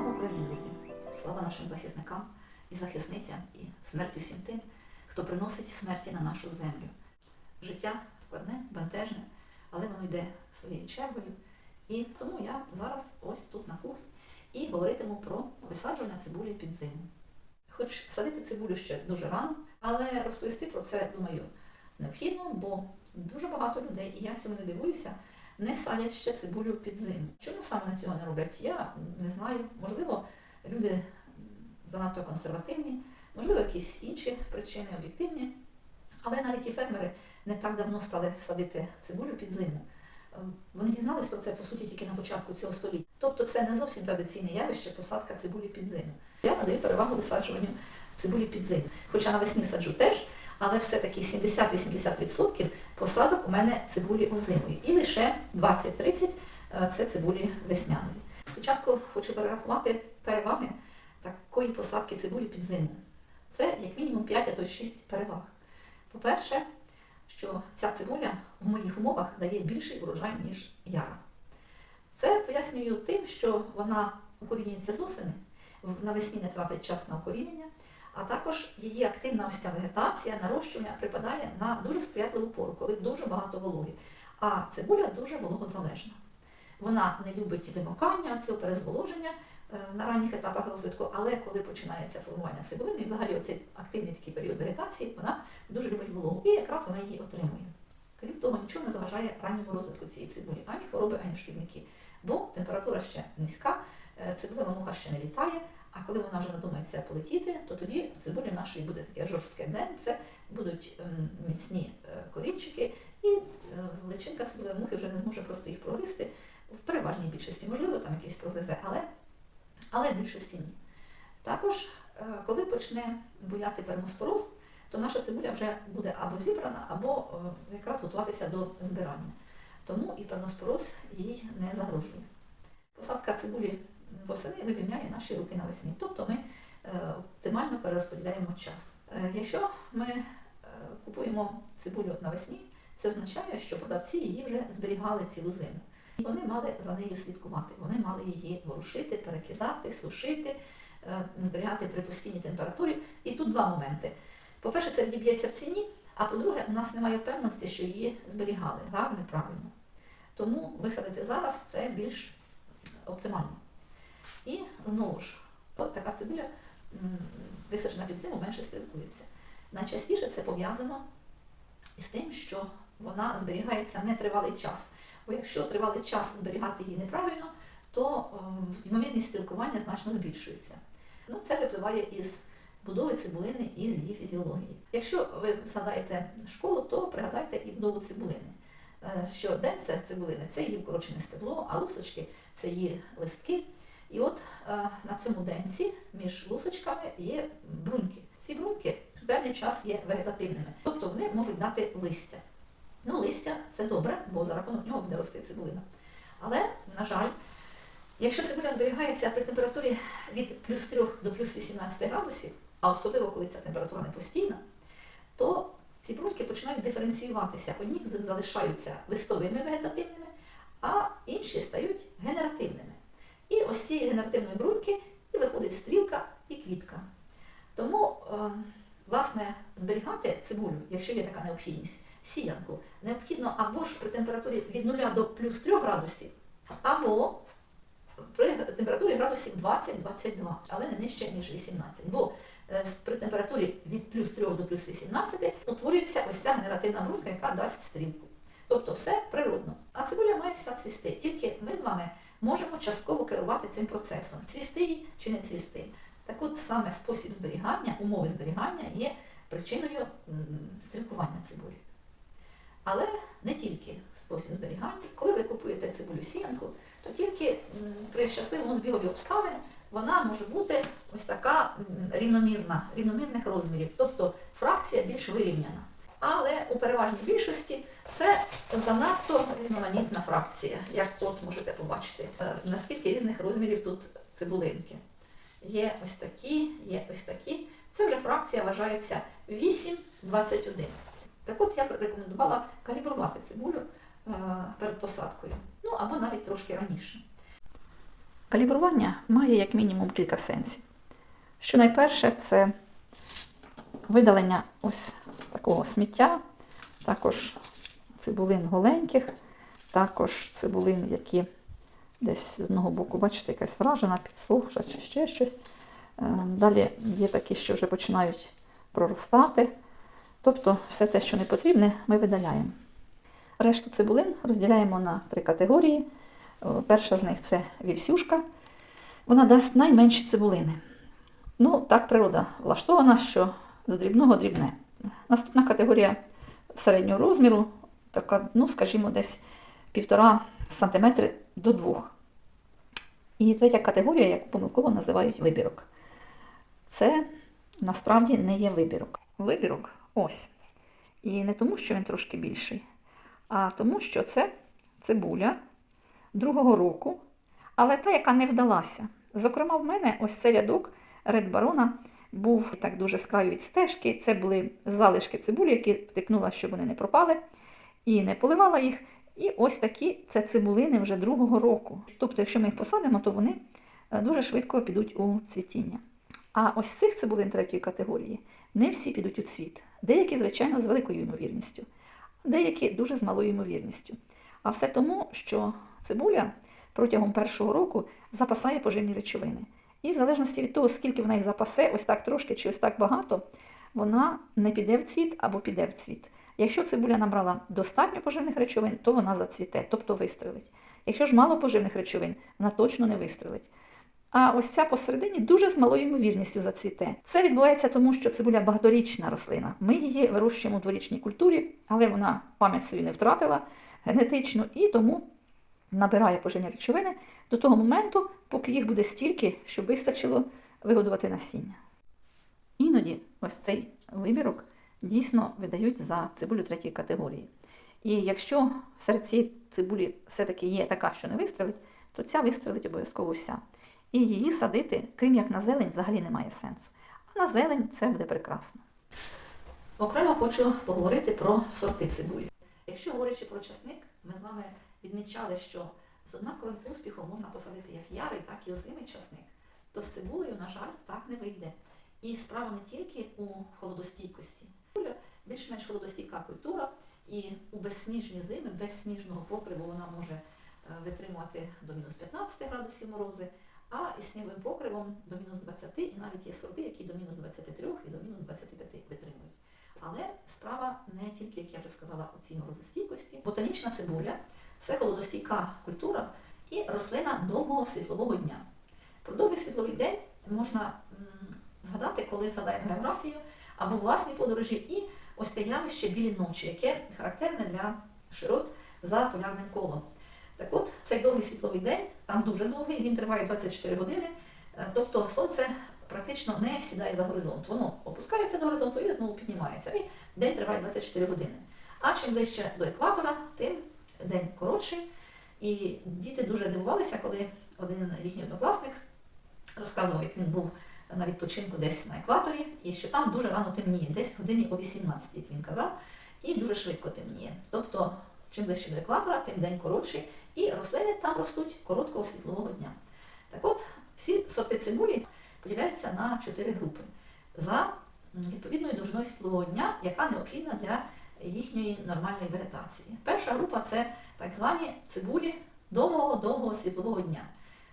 Слава Україні, друзі! Слава нашим захисникам і захисницям, і смерть усім тим, хто приносить смерті на нашу землю. Життя складне, бентежне, але воно йде своєю чергою. І тому я зараз ось тут на кухні і говоритиму про висаджування цибулі під зиму. Хоч садити цибулю ще дуже рано, але розповісти про це, думаю, необхідно, бо дуже багато людей, і я цьому не дивуюся, не садять ще цибулю під зиму. Чому саме цього не роблять? Я не знаю. Можливо, люди занадто консервативні, можливо, якісь інші причини об'єктивні. Але навіть і фермери не так давно стали садити цибулю під зиму. Ем, Вони дізнались про це по суті тільки на початку цього століття. Тобто це не зовсім традиційне явище посадка цибулі під зиму. Я надаю перевагу висаджуванню цибулі під зиму. Хоча навесні саджу теж, але все-таки 70-80% посадок у мене цибулі озимої. І лише 20-30% е, це цибулі весняної. Спочатку хочу перерахувати переваги такої посадки цибулі під зиму. Це як мінімум 5, а то й 6 переваг. По-перше, що ця цибуля в моїх умовах дає більший урожай, ніж яра. Це пояснюю тим, що вона укорінюється з осени, навесні не тратить час на укорінення, а також її активна ця вегетація, нарощування припадає на дуже сприятливу пору, коли дуже багато вологи. А цибуля дуже вологозалежна. Вона не любить вимокання, цього перезволоження е, на ранніх етапах розвитку, але коли починається формування цибулини, взагалі оцей активний такий період вегетації, вона дуже любить вологу. І якраз вона її отримує. Крім того, нічого не заважає ранньому розвитку цієї цибулі, ані хвороби, ані шкідники. Бо температура ще низька, е, цибулева муха ще не літає, а коли вона вже надумається полетіти, то тоді цибулі нашої буде таке жорстке денце, будуть ем, міцні е, корінчики, і е, личинка цибулевої мухи вже не зможе просто їх прогризти в переважній більшості. Можливо, там якийсь прогризе, але, але в більшості ні. Також, е, коли почне буяти пермоспороз, то наша цибуля вже буде або зібрана, або якраз готуватися до збирання. Тому і перноспороз їй не загрожує. Посадка цибулі восени вивільняє наші руки навесні. Тобто ми е, оптимально перерозподіляємо час. Е, Якщо ми е, купуємо цибулю навесні, це означає, що продавці її вже зберігали цілу зиму. І вони мали за нею слідкувати. Вони мали її ворушити, перекидати, сушити, зберігати при постійній температурі. І тут два моменти. По-перше, це відіб'ється в ціні, а по-друге, у нас немає впевненості, що її зберігали гарно і правильно. Тому висадити зараз це більш оптимально. І знову ж, така цибуля висаджена під зиму менше стрілкується. Найчастіше це пов'язано із тим, що вона зберігається нетривалий час. Бо якщо тривалий час зберігати її неправильно, то ем, ймовірність стрілкування значно збільшується. Ну, це випливає із будови цибулини і з її фізіології. Якщо ви згадаєте школу, то пригадайте і будову цибулини. Е, Що денце цибулини це її вкорочене стебло, а лусочки це її листки. І от е, на цьому денці між лусочками є бруньки. Ці бруньки певний час є вегетативними, тобто вони можуть дати листя. Ну, листя це добре, бо за рахунок нього буде рости цибулина. Але, на жаль, якщо цибуля зберігається при температурі від плюс 3 до плюс 18 градусів, а особливо коли ця температура не постійна, то ці бруньки починають диференціюватися. Одні залишаються листовими вегетативними, а інші стають генеративними. І генеративної бруньки і виходить стрілка і квітка. Тому, е, власне, зберігати цибулю, якщо є така необхідність, сіянку, необхідно або ж при температурі від 0 до плюс 3 градусів, або при температурі градусів 20-22, але не нижче, ніж 18. Бо е, при температурі від плюс 3 до плюс 18 утворюється ось ця генеративна брунька, яка дасть стрілку. Тобто все природно. А цибуля має вся цвісти. Тільки ми з вами можемо частково керувати цим процесом, цвісти чи не цвісти. Так от саме спосіб зберігання, умови зберігання є причиною стрілкування цибулі. Але не тільки спосіб зберігання. Коли ви купуєте цибулю сіянку, то тільки при щасливому збігові обставин вона може бути ось така рівномірна, рівномірних розмірів, тобто фракція більш вирівняна. Але у переважній більшості це занадто різноманітна фракція, як от можете побачити, е, наскільки різних розмірів тут цибулинки. Є ось такі, є ось такі. Це вже фракція вважається 8-21. Так от я б рекомендувала калібрувати цибулю е, перед посадкою, ну або навіть трошки раніше. Калібрування має як мінімум кілька сенсів. Що найперше, це видалення ось такого сміття, також цибулин голеньких, також цибулин, які десь з одного боку, бачите, якась вражена, підсохша чи ще щось. Е, Далі є такі, що вже починають проростати. Тобто все те, що не потрібне, ми видаляємо. Решту цибулин розділяємо на три категорії. Перша з них це вівсюшка. Вона дасть найменші цибулини. Ну, так природа влаштована, що з дрібного дрібне. Наступна категорія середнього розміру, така, ну, скажімо, десь півтора сантиметри до двох. І третя категорія, яку помилково називають вибірок. Це насправді не є вибірок. Вибірок ось. І не тому, що він трошки більший, а тому, що це цибуля другого року, але та, яка не вдалася. Зокрема, в мене ось цей рядок Ред Барона був так дуже з від стежки. Це були залишки цибулі, які втикнула, щоб вони не пропали, і не поливала їх. І ось такі це цибулини вже другого року. Тобто, якщо ми їх посадимо, то вони е, дуже швидко підуть у цвітіння. А ось цих цибулин третьої категорії не всі підуть у цвіт. Деякі, звичайно, з великою ймовірністю, а деякі дуже з малою ймовірністю. А все тому, що цибуля протягом першого року запасає поживні речовини. І в залежності від того, скільки вона їх запасе, ось так трошки чи ось так багато, вона не піде в цвіт або піде в цвіт. Якщо цибуля набрала достатньо поживних речовин, то вона зацвіте, тобто вистрелить. Якщо ж мало поживних речовин, вона точно не вистрелить. А ось ця посередині дуже з малою ймовірністю зацвіте. Це відбувається тому, що цибуля багаторічна рослина. Ми її вирощуємо у дворічній культурі, але вона пам'ять свою не втратила генетично і тому набирає поживні речовини до того моменту, поки їх буде стільки, щоб вистачило вигодувати насіння. Іноді ось цей вибірок дійсно видають за цибулю третьої категорії. І якщо серед цієї цибулі все-таки є така, що не вистрелить, то ця вистрелить обов'язково вся. І її садити, крім як на зелень, взагалі немає сенсу. А на зелень це буде прекрасно. Окремо хочу поговорити про сорти цибулі. Якщо говорячи про часник, ми з вами відмічали, що з однаковим успіхом можна посадити як ярий, так і озимий часник. То з цибулею, на жаль, так не вийде. І справа не тільки у холодостійкості. Цибуля більш-менш холодостійка культура, і у безсніжні зими, без сніжного покриву вона може е, витримувати до мінус 15 градусів морози, а із сніговим покривом до мінус 20, і навіть є сорти, які до мінус 23 і до мінус 25 витримують. Але справа не тільки, як я вже сказала, у цій морозостійкості. Ботанічна цибуля це холодостійка культура і рослина довгого світлового дня. Про довгий світловий день можна згадати, коли згадаємо географію або власні подорожі, і ось те явище білі ночі, яке характерне для широт за полярним колом. Так от, цей довгий світловий день, там дуже довгий, він триває 24 години, е, тобто сонце практично не сідає за горизонт. Воно опускається до горизонту і знову піднімається. І день триває 24 години. А чим ближче до екватора, тим день коротший. І діти дуже дивувалися, коли один їхній однокласник розказував, як він був на відпочинку десь на екваторі, і що там дуже рано темніє, десь годині о 18, як він казав, і дуже швидко темніє. Тобто, чим ближче до екватора, тим день коротший, і рослини там ростуть короткого світлового дня. Так от, всі сорти цибулі поділяються на чотири групи за відповідною довжиною світлового дня, яка необхідна для їхньої нормальної вегетації. Перша група це так звані цибулі довгого-довгого світлового дня.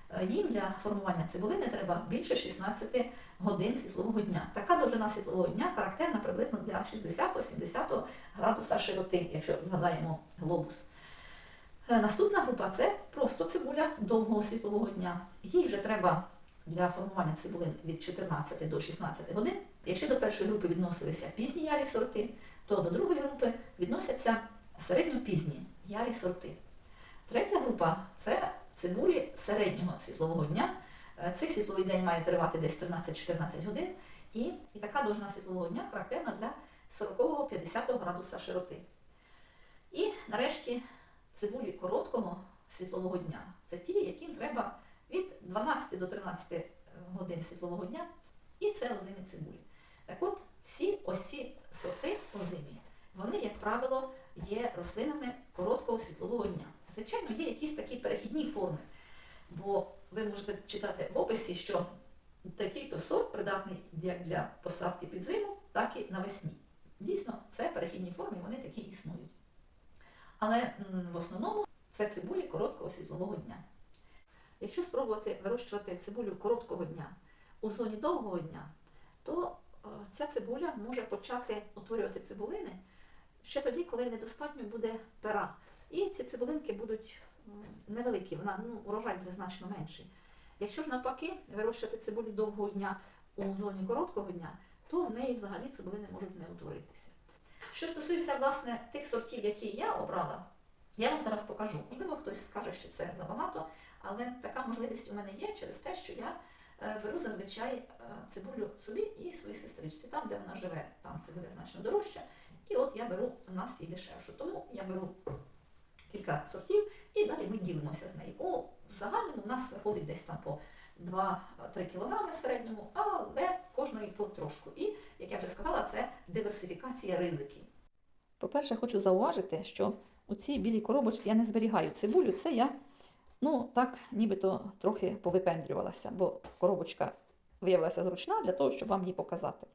Е, Їм для формування цибулини треба більше 16 годин світлового дня. Така довжина світлового дня характерна приблизно для 60-70 градуса широти, якщо згадаємо глобус. Е, Наступна група це просто цибуля довгого світлового дня. Їй вже треба для формування цибулин від 14 до 16 годин. Якщо до першої групи відносилися пізні ярі сорти, то до другої групи відносяться середньопізні ярі сорти. Третя група це цибулі середнього світлового дня. Е, Цей світловий день має тривати десь 13-14 годин, і, і така довжина світлового дня характерна для 40-50 градуса широти. І нарешті цибулі короткого світлового дня. Це ті, яким треба від 12 до 13 годин світлового дня, і це озимі цибулі. Так от, всі ось ці сорти озимі, вони, як правило, є рослинами короткого світлового дня. Звичайно, є якісь такі перехідні форми, бо ви можете читати в описі, що такий-то сорт придатний як для посадки під зиму, так і навесні. Дійсно, це перехідні форми, вони такі існують. Але в основному це цибулі короткого світлового дня. Якщо спробувати вирощувати цибулю короткого дня у зоні довгого дня, то е, ця цибуля може почати утворювати цибулини ще тоді, коли недостатньо буде пера. І ці цибулинки будуть невеликі, вона, ну, урожай буде значно менший. Якщо ж навпаки вирощувати цибулю довгого дня у зоні короткого дня, то в неї взагалі цибулини можуть не утворитися. Що стосується власне тих сортів, які я обрала, я вам зараз покажу. Можливо, хтось скаже, що це забагато, але така можливість у мене є через те, що я е, беру зазвичай е, цибулю собі і своїй сестричці. Там, де вона живе, там цибуля значно дорожча. І от я беру у нас її дешевшу. Тому я беру кілька сортів і далі ми ділимося з нею. У в загальному у нас виходить десь там по 2-3 кілограми в середньому, але кожної по трошку. І, як я вже сказала, це диверсифікація ризиків. По-перше, хочу зауважити, що у цій білій коробочці я не зберігаю цибулю. Це я, ну так, нібито трохи повипендрювалася, бо коробочка виявилася зручна для того, щоб вам її показати.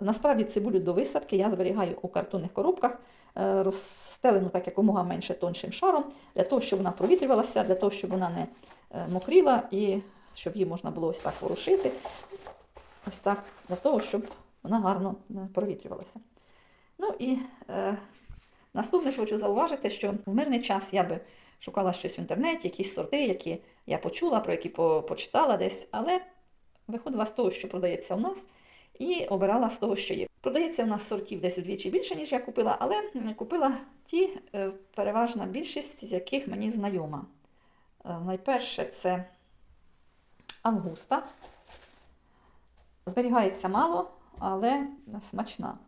Насправді цибулю до висадки я зберігаю у картонних коробках, е, розстелену так якомога менше тоншим шаром, для того, щоб вона провітрювалася, для того, щоб вона не е, мокріла і щоб її можна було ось так ворушити. Ось так, для того, щоб вона гарно е, провітрювалася. Ну і е, наступне, що хочу зауважити, що в мирний час я би шукала щось в інтернеті, якісь сорти, які я почула, про які по- почитала десь, але виходила з того, що продається у нас, і обирала з того, що є. Продається у нас сортів десь вдвічі більше, ніж я купила, але купила ті, е, переважна більшість, з яких мені знайома. Е, Найперше це Августа. Зберігається мало, але смачна.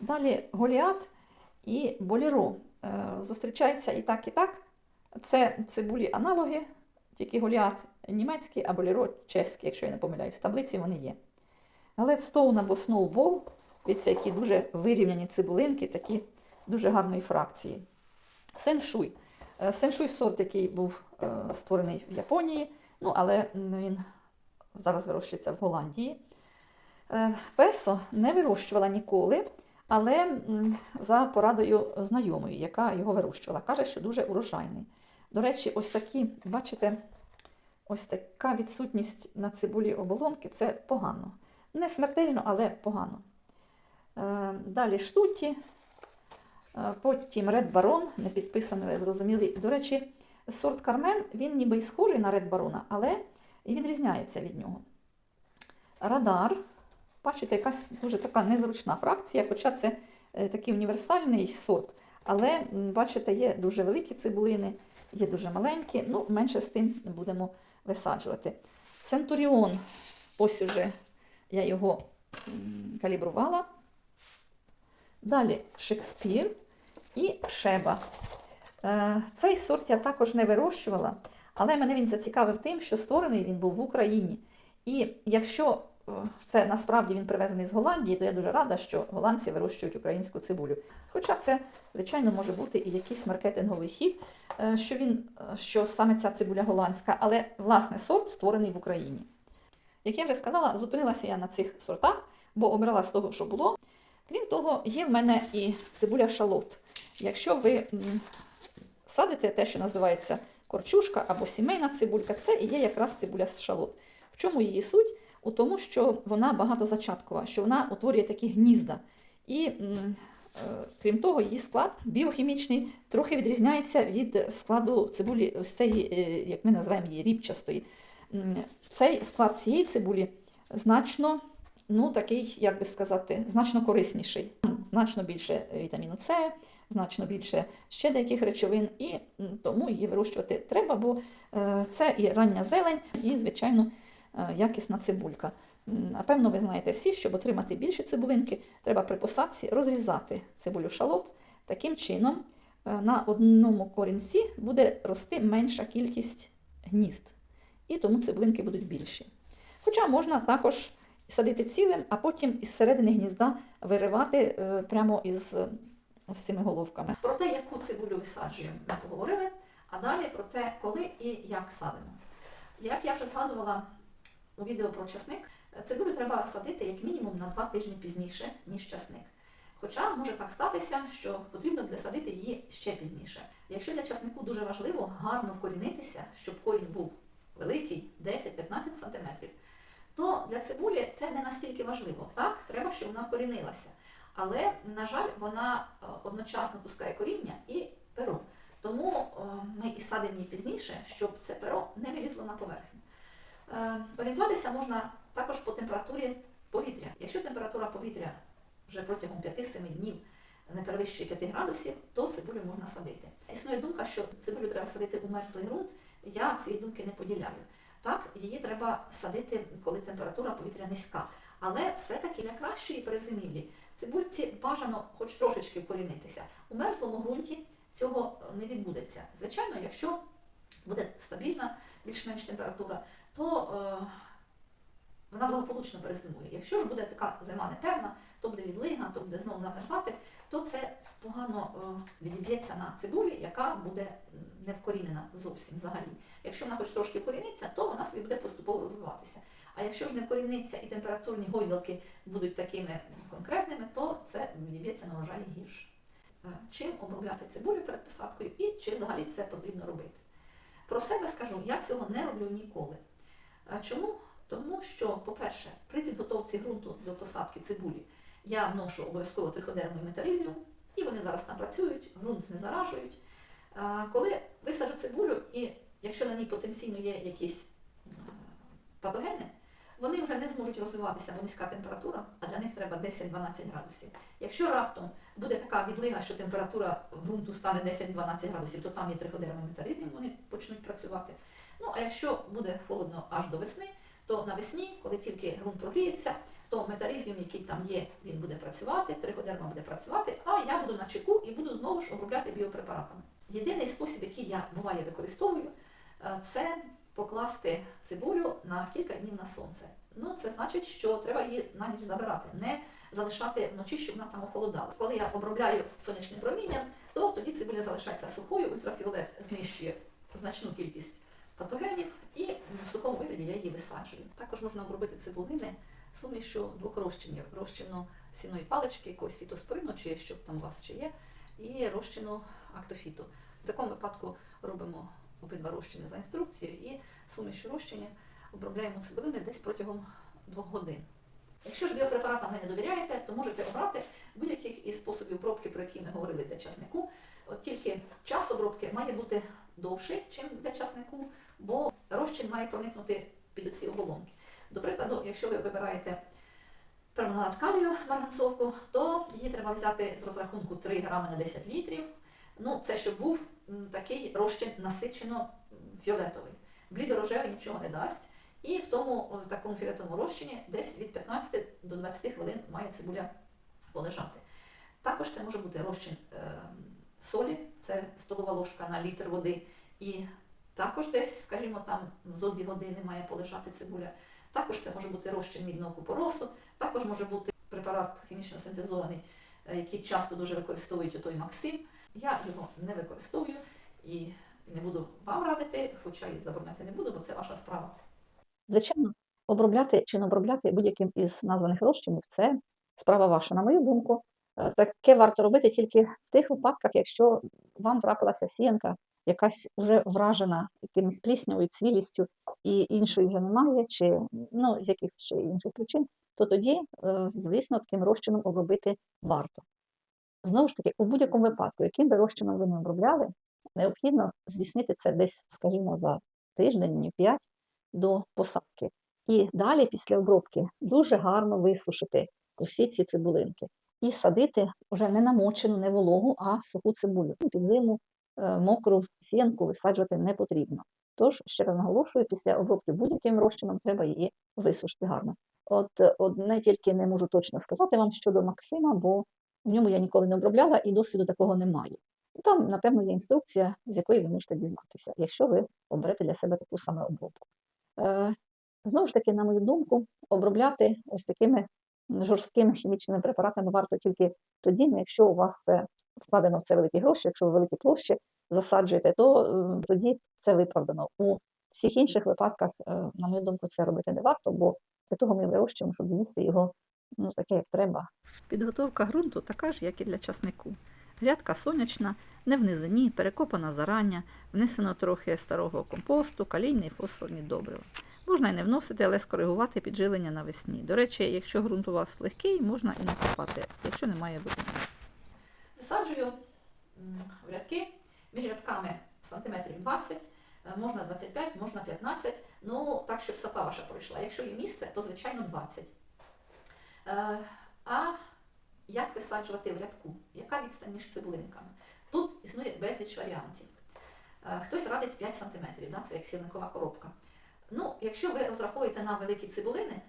Далі Голіат і Боліро. Е, Зустрічаються і так, і так. Це цибулі аналоги, тільки Голіат німецький, а Боліро чеський, якщо я не помиляюсь. В таблиці вони є. Гледстоун або Сноубол, дивіться, які дуже вирівняні цибулинки, такі дуже гарної фракції. Сеншуй. Е, Сеншуй сорт, який був е, створений в Японії, ну, але він зараз вирощується в Голландії. Е, Песо не вирощувала ніколи, але за порадою знайомої, яка його вирощувала, каже, що дуже урожайний. До речі, ось такі, бачите, ось така відсутність на цибулі оболонки це погано. Не смертельно, але погано. Е, Далі штуті, е, потім Ред Барон, не підписаний, але зрозумілий. До речі, сорт Кармен, він ніби й схожий на Ред Барона, але і відрізняється від нього. Радар, бачите, якась дуже така незручна фракція, хоча це е, такий універсальний сорт. Але, бачите, є дуже великі цибулини, є дуже маленькі, ну, менше з тим будемо висаджувати. Центуріон, ось уже я його калібрувала. Далі Шекспір і Шеба. Е, Цей сорт я також не вирощувала, але мене він зацікавив тим, що створений він був в Україні. І якщо це насправді він привезений з Голландії, то я дуже рада, що голландці вирощують українську цибулю. Хоча це, звичайно, може бути і якийсь маркетинговий хід, е, що, він, е, що саме ця цибуля голландська, але власне сорт створений в Україні. Як я вже сказала, зупинилася я на цих сортах, бо обрала з того, що було. Крім того, є в мене і цибуля шалот. Якщо ви садите те, що називається корчушка або сімейна цибулька, це і є якраз цибуля з шалот. В чому її суть? У тому, що вона багатозачаткова, що вона утворює такі гнізда. І е, крім того, її склад біохімічний трохи відрізняється від складу цибулі, ось цієї, е, як ми називаємо її, ріпчастої. Цей склад цієї цибулі значно, ну такий, як би сказати, значно корисніший. Значно більше вітаміну С, значно більше ще деяких речовин, і тому її вирощувати треба, бо е, це і рання зелень, і, звичайно, якісна цибулька. Напевно, ви знаєте всі, щоб отримати більше цибулинки, треба при посадці розрізати цибулю шалот. Таким чином, е, на одному корінці буде рости менша кількість гнізд, і тому цибулинки будуть більші. Хоча можна також садити цілим, а потім із середини гнізда виривати е, прямо із е, ось цими головками. Про те, яку цибулю висаджуємо, ми поговорили, а далі про те, коли і як садимо. Як я вже згадувала у відео про часник, цибулю треба садити як мінімум на два тижні пізніше, ніж часник. Хоча може так статися, що потрібно буде садити її ще пізніше. Якщо для часнику дуже важливо гарно вкорінитися, щоб корінь був великий, 10-15 см, то для цибулі це не настільки важливо. Так, треба, щоб вона вкорінилася. Але, на жаль, вона е, одночасно пускає коріння і перо. Тому е, ми і садимо її пізніше, щоб це перо не вилізло на поверхню. Е, Орієнтуватися можна також по температурі повітря. Якщо температура повітря вже протягом 5-7 днів не перевищує 5 градусів, то цибулю можна садити. Існує думка, що цибулю треба садити у мерзлий ґрунт. Я цієї думки не поділяю. Так, її треба садити, коли температура повітря низька. Але все-таки для кращої перезимівлі цибульці бажано хоч трошечки вкорінитися. У мерзлому ґрунті цього не відбудеться. Звичайно, якщо буде стабільна більш-менш температура, то е, вона благополучно перезимує. Якщо ж буде така зима непевна, то буде відлига, то буде знову замерзати, то це погано е, відіб'ється на цибулі, яка буде не вкорінена зовсім взагалі. Якщо вона хоч трошки вкоріниться, то вона собі буде поступово розвиватися. А якщо ж не вкоріниться і температурні гойдалки будуть такими конкретними, то це відіб'ється на врожаї гірше. Е, Чим обробляти цибулю перед посадкою і чи взагалі це потрібно робити? Про себе скажу, я цього не роблю ніколи. А Чому? Тому що, по-перше, при підготовці ґрунту до посадки цибулі я вношу обов'язково триходерму металізіум, і вони зараз там працюють, ґрунт знезаражують. А Коли висаджу цибулю, і якщо на ній потенційно є якісь е, патогени, вони вже не зможуть розвиватися, бо низька температура, а для них треба 10-12 градусів. Якщо раптом буде така відлига, що температура ґрунту стане 10-12 градусів, то там є триходермий метаризм, вони почнуть працювати. Ну а якщо буде холодно аж до весни, то навесні, коли тільки ґрунт прогріється, то метаризм, який там є, він буде працювати, триходерма буде працювати, а я буду на чеку і буду знову ж обробляти біопрепаратами. Єдиний спосіб, який я буває використовую, е, це покласти цибулю на кілька днів на сонце. Ну, це значить, що треба її на ніч забирати, не залишати вночі, щоб вона там охолодала. Коли я обробляю сонячним промінням, то тоді цибуля залишається сухою, ультрафіолет знищує значну кількість патогенів, і в сухому вигляді я її висаджую. Також можна обробити цибулини сумішю двох розчинів: розчину сіної палички, якогось фітоспорину, чи що там у вас ще є, і розчину актофіту. В такому випадку робимо обидва розчини за інструкцією і сумішю розчинів обробляємо цибулини десь протягом двох годин. Якщо ж біопрепаратам ви не довіряєте, то можете обрати будь-яких із способів обробки, про які ми говорили для часнику. От тільки час обробки має бути довший, ніж для часнику, бо розчин має проникнути під ці оболонки. До прикладу, якщо ви вибираєте перманганат калію марганцовку, то її треба взяти з розрахунку 3 грами на 10 літрів. Ну, це щоб був такий розчин насичено фіолетовий. Блідорожевий нічого не дасть. І в тому о, такому фіолетовому розчині десь від 15 до 20 хвилин має цибуля полежати. Також це може бути розчин е, солі, це столова ложка на літр води. І також десь, скажімо, там зо 2 години має полежати цибуля. Також це може бути розчин мідного купоросу, також може бути препарат хімічно синтезований, е, який часто дуже використовують отой Максим. Я його не використовую і не буду вам радити, хоча і забороняти не буду, бо це ваша справа. Звичайно, обробляти чи не обробляти будь-яким із названих розчинів це справа ваша. На мою думку, е, таке варто робити тільки в тих випадках, якщо вам трапилася сіянка, якась вже вражена якимось пліснявою, цвілістю, і іншої вже немає, чи ну, з якихось інших причин, то тоді, е, звісно, таким розчином обробити варто. Знову ж таки, у будь-якому випадку, яким би розчином ви не обробляли, необхідно здійснити це десь, скажімо, за тиждень, днів 5 до посадки. І далі, після обробки, дуже гарно висушити усі ці цибулинки і садити вже не намочену, не вологу, а суху цибулю. Ну, Під зиму е, мокру сіянку висаджувати не потрібно. Тож, ще раз наголошую, після обробки будь-яким розчином треба її висушити гарно. От е, одне тільки не можу точно сказати вам щодо Максима, бо в ньому я ніколи не обробляла і досвіду такого немає. Там, напевно, є інструкція, з якої ви можете дізнатися, якщо ви оберете для себе таку саме обробку. Е, Знову ж таки, на мою думку, обробляти ось такими жорсткими хімічними препаратами варто тільки тоді, ну, якщо у вас це вкладено в це великі гроші, якщо ви великі площі засаджуєте, то е, тоді це виправдано. У всіх інших випадках, е, на мою думку, це робити не варто, бо для того ми вирощуємо, щоб з'їсти його ну, таке, як треба. Підготовка ґрунту така ж, як і для часнику. Грядка сонячна, не в низині, перекопана зарання, внесено трохи старого компосту, калійні і фосфорні добрива. Можна і не вносити, але скоригувати підживлення навесні. До речі, якщо ґрунт у вас легкий, можна і не копати, якщо немає води. Висаджую в рядки між рядками сантиметрів 20, е, можна 25, можна 15, ну так, щоб сапа ваша пройшла. Якщо є місце, то звичайно 20. Е, А як висаджувати в рядку? Яка відстань між цибулинками? Тут існує безліч варіантів. Е, Хтось радить 5 см, да, це як сірникова коробка. Ну, якщо ви розраховуєте на великі цибулини,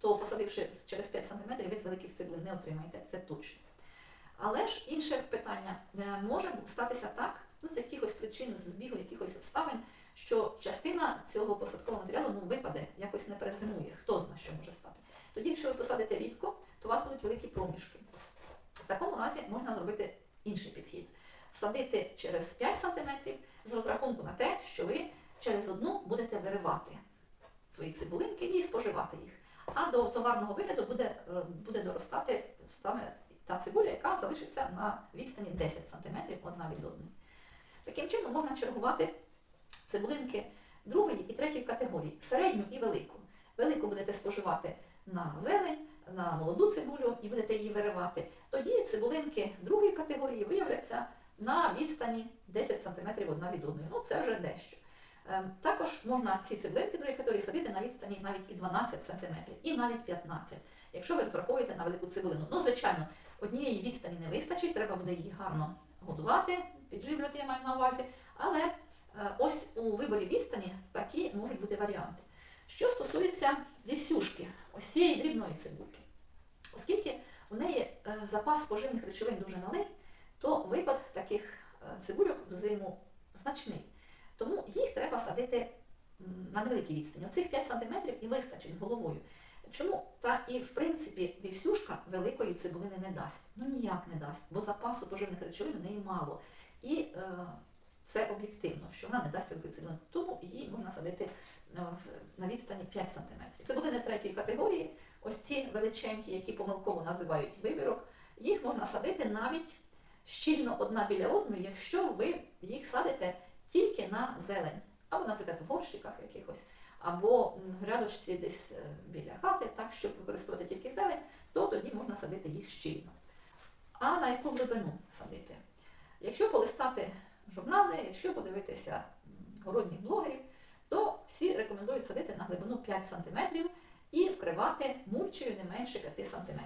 то посадивши через 5 см, ви з великих цибулин не отримаєте, це точно. Але ж інше питання е, може статися так, ну, з якихось причин, з збігу якихось обставин, що частина цього посадкового матеріалу ну, випаде, якось не перезимує. Хто знає, що може стати. Тоді, якщо ви посадите рідко, то у вас будуть великі проміжки. В такому разі можна зробити інший підхід. Садити через 5 см з розрахунку на те, що ви через одну будете виривати свої цибулинки і споживати їх. А до товарного вигляду буде, е, буде доростати саме та цибуля, яка залишиться на відстані 10 см одна від одної. Таким чином можна чергувати цибулинки другої і третьої категорії, середню і велику. Велику будете споживати на зелень, на молоду цибулю і будете її виривати. Тоді цибулинки другої категорії виявляться на відстані 10 см одна від одної. Ну це вже дещо. Ем, Також можна ці цибулинки другої категорії садити на відстані навіть і 12 см, і навіть 15 якщо ви розраховуєте на велику цибулину. Ну, звичайно, однієї відстані не вистачить, треба буде її гарно годувати, підживлювати, я маю на увазі. Але е, ось у виборі відстані такі можуть бути варіанти. Що стосується вісюшки, ось цієї дрібної цибульки, оскільки у неї е, запас поживних речовин дуже малий, то випад таких е, цибульок взиму значний. Тому їх треба садити на невеликій відстані. Оцих 5 см і вистачить з головою. Чому? Та і в принципі вівсюшка великої цибулини не дасть. Ну ніяк не дасть, бо запасу поживних речовин в неї мало. І е, це об'єктивно, що вона не дасть великої. Тому її можна садити е, на відстані 5 см. Цибулини третьої категорії, ось ці величенькі, які помилково називають вибірок, їх можна садити навіть щільно одна біля одної, якщо ви їх садите тільки на зелень, або, наприклад, в горщиках якихось або в рядочці десь е, біля хати, так, щоб використовувати тільки зелень, то тоді можна садити їх щільно. А на яку глибину садити? Якщо полистати журнали, якщо подивитися городніх блогерів, то всі рекомендують садити на глибину 5 см і вкривати мульчею не менше 5 см.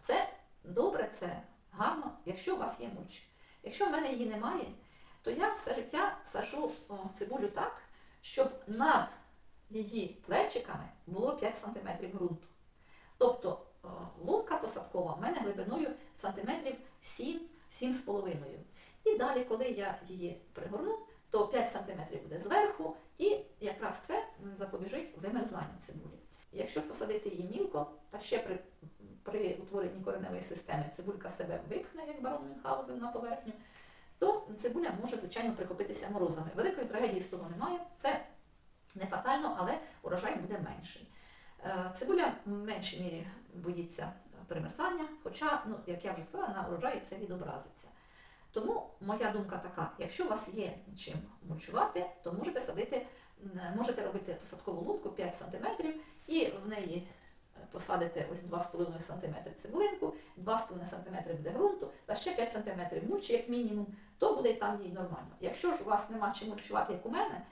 Це добре, це гарно, якщо у вас є мульч. Якщо в мене її немає, то я все життя сажу цибулю так, щоб над її плечиками було 5 см ґрунту. Тобто лунка посадкова в мене глибиною сантиметрів 7-7,5. І далі, коли я її пригорну, то 5 см буде зверху, і якраз це запобіжить вимерзанню цибулі. Якщо посадити її мілко, та ще при, при утворенні кореневої системи цибулька себе випхне, як барон Мюнхгаузен на поверхню, то цибуля може, звичайно, прихопитися морозами. Великої трагедії з того немає. Це не фатально, але урожай буде менший. Е, Цибуля в меншій мірі боїться примерзання, хоча, ну, як я вже сказала, на урожаї це відобразиться. Тому моя думка така: якщо у вас є чим мульчувати, то можете садити, можете робити посадкову лунку 5 см і в неї е, посадите ось 2,5 см цибулинку, 2,5 см буде ґрунту, та ще 5 см мульчі, як мінімум, то буде і там їй нормально. Якщо ж у вас нема чим мульчувати, як у мене,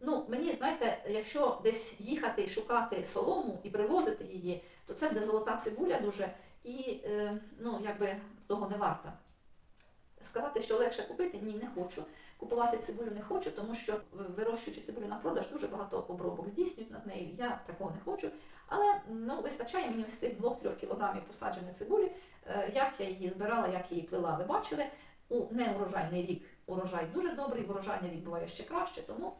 ну мені знаєте, якщо десь їхати шукати солому і привозити її, то це буде золота цибуля дуже і е, ну якби того не варта. Сказати, що легше купити, ні, не хочу. Купувати цибулю не хочу, тому що вирощуючи цибулю на продаж, дуже багато обробок здійснюють над нею. Я такого не хочу. Але ну, вистачає мені ось цих 2-3 кілограмів посадженої цибулі. Е, Як я її збирала, як її плела, ви бачили. У неурожайний рік урожай дуже добрий, в урожайний рік буває ще краще, тому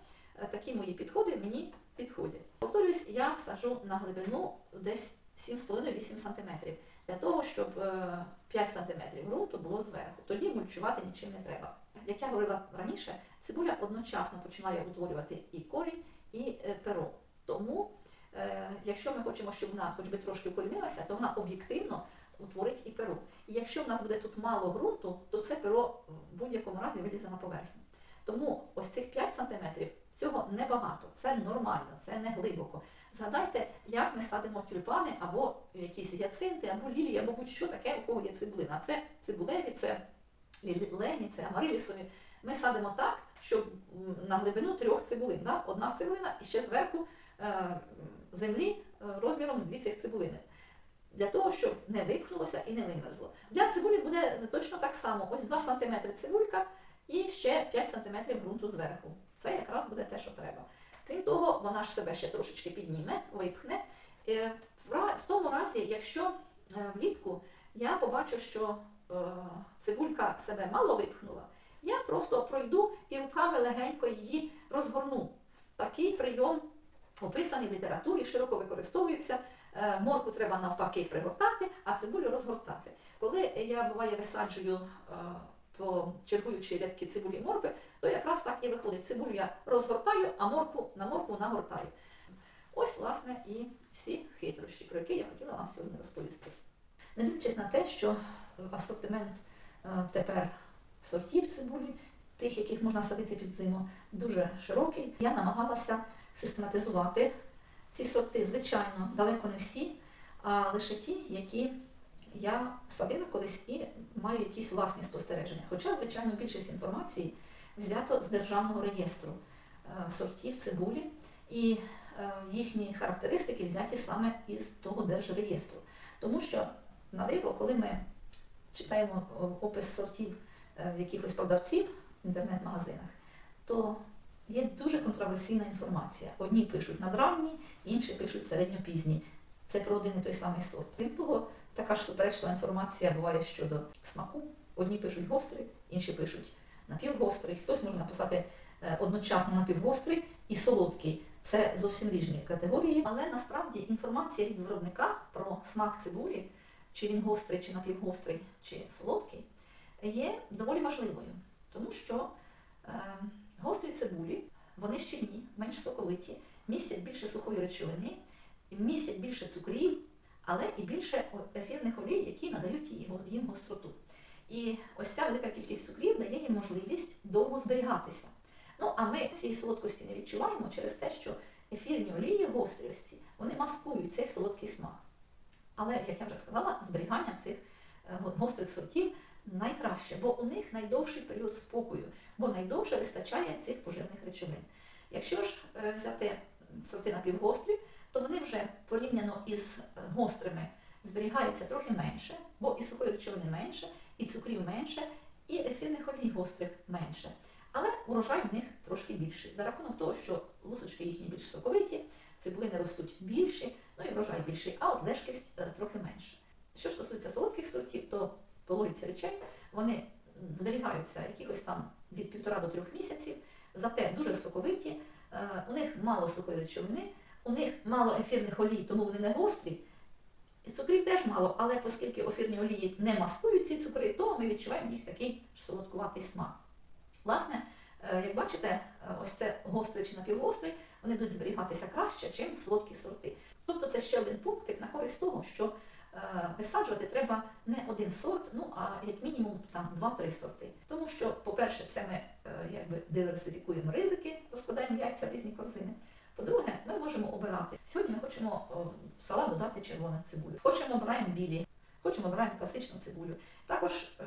е, такі мої підходи мені підходять. Повторюсь, я сажу на глибину десь 7,5-8 см для того, щоб е, 5 см ґрунту було зверху. Тоді мульчувати нічим не треба. як я говорила раніше, цибуля одночасно починає утворювати і корінь, і е, перо. Тому, е, якщо ми хочемо, щоб вона хоч би трошки укорінилася, то вона об'єктивно утворить і перо. І якщо в нас буде тут мало ґрунту, то це перо в будь-якому разі вилізе на поверхню. Тому ось цих 5 см цього небагато, це нормально, це не глибоко. Згадайте, як ми садимо тюльпани або якісь яцинти, або лілії, або будь-що таке, у кого є цибулина. Це цибулеві, це лілені, це амарилісові. Ми садимо так, щоб на глибину трьох цибулин. Да? Одна цибулина і ще зверху е, землі е, розміром з дві цих цибулини. Для того, щоб не випхнулося і не вимерзло. Для цибулі буде точно так само. Ось 2 см цибулька і ще 5 см ґрунту зверху. Це якраз буде те, що треба. Крім того, вона ж себе ще трошечки підніме, випхне. Е, В тому разі, якщо е, влітку я побачу, що е, цибулька себе мало випхнула, я просто пройду і руками легенько її розгорну. Такий прийом описаний в літературі, широко використовується. Морку треба навпаки пригортати, а цибулю розгортати. Коли я буває висаджую по чергуючі рядки цибулі і моркви, то якраз так і виходить. Цибулю я розгортаю, а морку на морку нагортаю. Ось, власне, і всі хитрощі, про які я хотіла вам сьогодні розповісти. Не дивлячись на те, що асортимент е, тепер сортів цибулі, тих, яких можна садити під зиму, дуже широкий, я намагалася систематизувати ці сорти, звичайно, далеко не всі, а лише ті, які я садила колись і маю якісь власні спостереження. Хоча, звичайно, більшість інформації взято з державного реєстру е, сортів цибулі, і е, їхні характеристики взяті саме із того держреєстру. Тому що на диво, коли ми читаємо опис сортів е, в якихось продавців в інтернет-магазинах, то є дуже контроверсійна інформація. Одні пишуть надранні, інші пишуть середньопізні. Це про один і той самий сорт. Крім того, така ж суперечлива інформація буває щодо смаку. Одні пишуть гострий, інші пишуть напівгострий. Хтось може написати е, одночасно напівгострий і солодкий. Це зовсім різні категорії. Але насправді інформація від виробника про смак цибулі, чи він гострий, чи напівгострий, чи солодкий, є доволі важливою. Тому що е, гострі цибулі, вони щільні, менш соковиті, містять більше сухої речовини, містять більше цукрів, але і більше ефірних олій, які надають їм гостроту. І ось ця велика кількість цукрів дає їм можливість довго зберігатися. Ну, а ми цієї солодкості не відчуваємо через те, що ефірні олії гострі вони маскують цей солодкий смак. Але, як я вже сказала, зберігання цих е, гострих сортів найкраще, бо у них найдовший період спокою, бо найдовше вистачає цих поживних речовин. Якщо ж е, взяти сорти напівгострі, то вони вже порівняно із е, гострими зберігаються трохи менше, бо і сухої речовини менше, і цукрів менше, і ефірних олій гострих менше. Але урожай в них трошки більший. За рахунок того, що лусочки їхні більш соковиті, цибулини ростуть більші, ну і врожай більший, а от лежкість е, трохи менше. Що стосується солодких сортів, то по речей вони зберігаються якихось там від півтора до трьох місяців, зате дуже соковиті, е, у них мало сухої речовини, мало ефірних олій, тому вони не гострі. Цукрів теж мало, але оскільки ефірні олії не маскують ці цукри, то ми відчуваємо їх такий солодкуватий смак. Власне, е, як бачите, е, ось це гострий чи напівгострий, вони будуть зберігатися краще, ніж солодкі сорти. Тобто це ще один пунктик на користь того, що е, висаджувати треба не один сорт, ну а як мінімум там 2-3 сорти. Тому що, по-перше, це ми якби диверсифікуємо ризики, розкладаємо яйця в різні корзини. По-друге, ми можемо обирати. Сьогодні ми хочемо в салат додати червону цибулю. Хочемо обираємо білі, хочемо обираємо класичну цибулю. Також, е,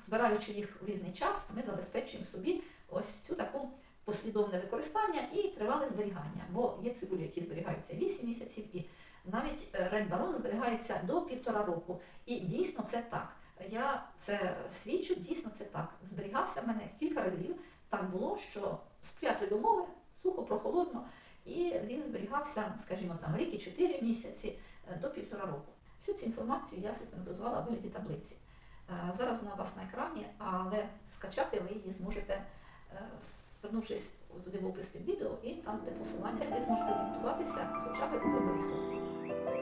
збираючи їх у різний час, ми забезпечуємо собі ось цю таку послідовне використання і тривале зберігання. Бо є цибулі, які зберігаються 8 місяців, і навіть е, Baron зберігається до півтора року. І дійсно це так. Я це свідчу, дійсно це так. Зберігався в мене кілька разів. Так було, що сприятливі умови, сухо, прохолодно, і він зберігався, скажімо, там рік і 4 місяці е, до півтора року. Всю цю інформацію я систематизувала в вигляді таблиці. Е, Зараз вона у вас на екрані, але скачати ви її зможете, е, звернувшись туди в опис під відео, і там де посилання, ви зможете орієнтуватися хоча б у виборі сортів.